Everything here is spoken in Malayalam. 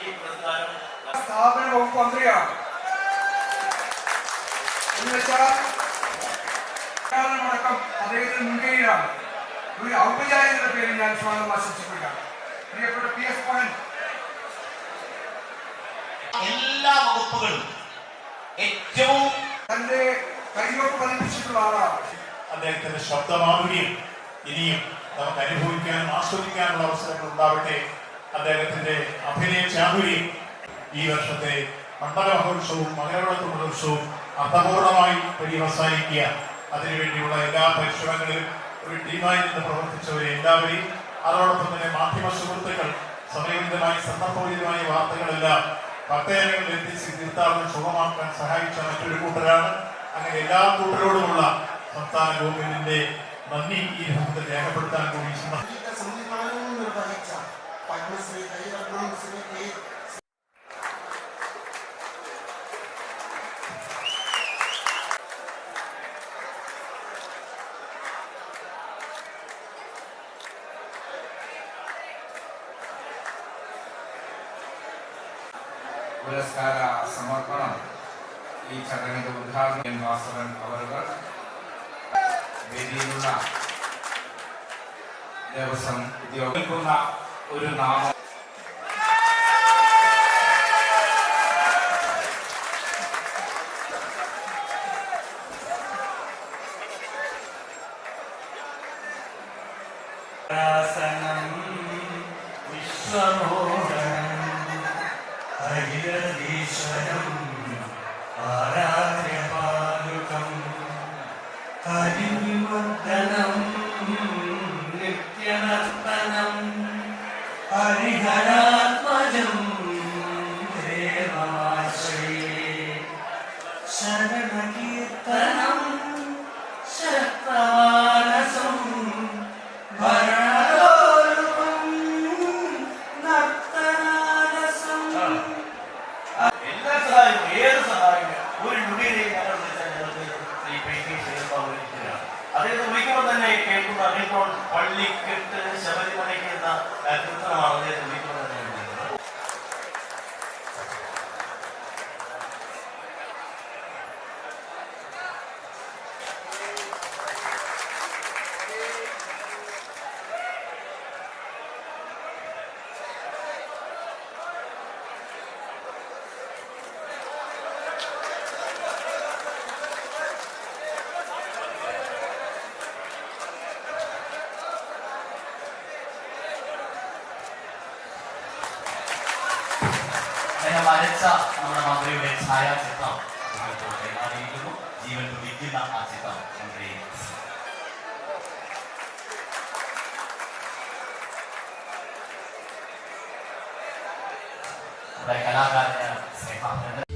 സ്ഥാപന വകുപ്പ് മന്ത്രിയാണ്. എന്നുവെച്ചാൽ അടക്കം അദ്ദേഹത്തിന് മുൻകൈയിലാണ്. ഒരു ഔപചാരികത പേരിൽ ഞാൻ സ്വാഗതം ആശംസിക്കുക പ്രിയപ്പെട്ട പി എസ് മോഹൻ. എല്ലാ വകുപ്പുകളും ഏറ്റവും തന്റെ കൈയോട്ട് പതിപ്പിച്ചിട്ടുള്ള ആളാണ്. അദ്ദേഹത്തിന്റെ ശബ്ദമാധുര്യം ഇനിയും നമുക്ക് അനുഭവിക്കാനും ആസ്വദിക്കാനുള്ള അവസരങ്ങൾ ഉണ്ടാവട്ടെ അദ്ദേഹത്തിന്റെ അഭിനയ ചാതുര്യം ഈ വർഷത്തെ മണ്ഡല മഹോത്സവവും മകരവിളക്ക് മഹോത്സവവും അർത്ഥപൂർണമായി പരിവസാനിക്കുക അതിനുവേണ്ടിയുള്ള എല്ലാ പരിശ്രമങ്ങളിലും ഒരു ടീമായി നിന്ന് പ്രവർത്തിച്ചവരെ എല്ലാവരെയും അതോടൊപ്പം തന്നെ മാധ്യമ സുഹൃത്തുക്കൾ സമയബന്ധമായി സന്ദർഭോചിതമായ വാർത്തകളെല്ലാം ഭക്തജനങ്ങളിൽ എത്തിച്ച് തീർത്ഥാടനം സുഖമാക്കാൻ സഹായിച്ച മറ്റൊരു കൂട്ടരാണ്. അങ്ങനെ എല്ലാ കൂട്ടരോടുമുള്ള സംസ്ഥാന ഗവൺമെന്റിന്റെ നന്ദി ഈ രംഗത്ത് രേഖപ്പെടുത്താൻ കൂടി പുരസ്കാര സമർപ്പണം ഈ ചടങ്ങിന്റെ ഉദ്ഘാടനം വാസവൻ അവറുകൾ വേദിയിലുള്ള ദേവസ്വം ഉദ്യോഗിക്കുന്ന ഒരു നാമം. ശാസനം നിത്യനർത്തനം ഹരിഹരാത്മജം ദേവാശ്രയേ. ശരണകീർത്തനം ഇപ്പോൾ പള്ളിക്കെട്ട് ശബരിമലയ്ക്ക് എന്ന ആ, അദ്ദേഹം വരച്ച നമ്മുടെ മന്ത്രിയുടെ ഛായാചിത്രം ഇപ്പോൾ കൈമാറിയിരിക്കുന്നു മന്ത്രി നമ്മുടെ കലാകാരന് സ്നേഹം